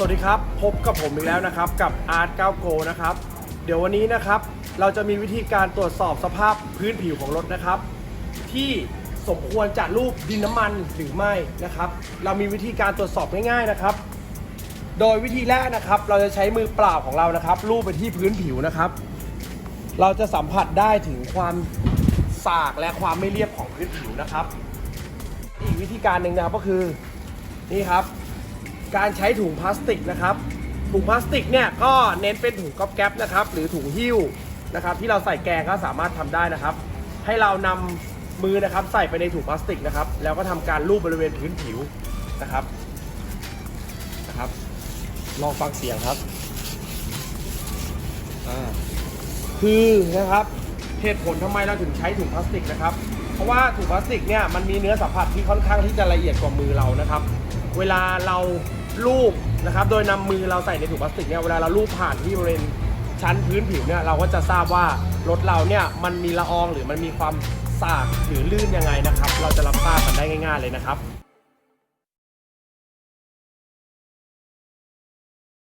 สวัสดีครับ พบกับผมอีกแล้วนะครับกับ Art 9 Go นะครับ เดี๋ยววันนี้นะครับเราจะมีวิธีการตรวจสอบสภาพพื้นผิวของรถนะครับ ที่สมควรจะรูปดินน้ำมันหรือไม่นะครับ เรามีวิธีการตรวจสอบง่ายๆนะครับ โดยวิธีแรกนะครับ เราจะใช้มือเปล่าของเรานะครับลูบไปที่พื้นผิวนะครับ เราจะสัมผัสได้ถึงความสากและความไม่เรียบของพื้นผิวนะครับ อีกวิธีการหนึ่งนะครับก็คือนี่ครับ การใช้ถุงพลาสติกนะครับ ถุงพลาสติกเนี่ยก็เน้นเป็นถุงก๊อบแก๊ปนะครับ หรือถุงหิ้วนะครับ ที่เราใส่แกงก็สามารถทำได้นะครับ ให้เรานำมือนะครับ ใส่ไปในถุงพลาสติกนะครับ แล้วก็ทำการลูบบริเวณพื้นผิวนะครับนะครับ ลองฟังเสียงครับอ่าคือนะครับเหตุผลทำไมเราถึงใช้ถุงพลาสติกนะครับ เพราะว่าถุงพลาสติกเนี่ยมันมีเนื้อสัมผัสที่ค่อนข้างที่จะละเอียดกว่ามือเรานะครับ เวลาเรา ลูบนะครับ โดยนำมือเราใส่ในถุงพลาสติกเนี่ย เวลาเราลูบผ่านที่บริเวณชั้นพื้นผิวเนี่ย เราก็จะทราบว่ารถเราเนี่ยมันมีละอองหรือมันมีความสากหรือลื่นยังไงนะครับ เราจะรับทราบกันได้ง่าย ๆเลยนะครับ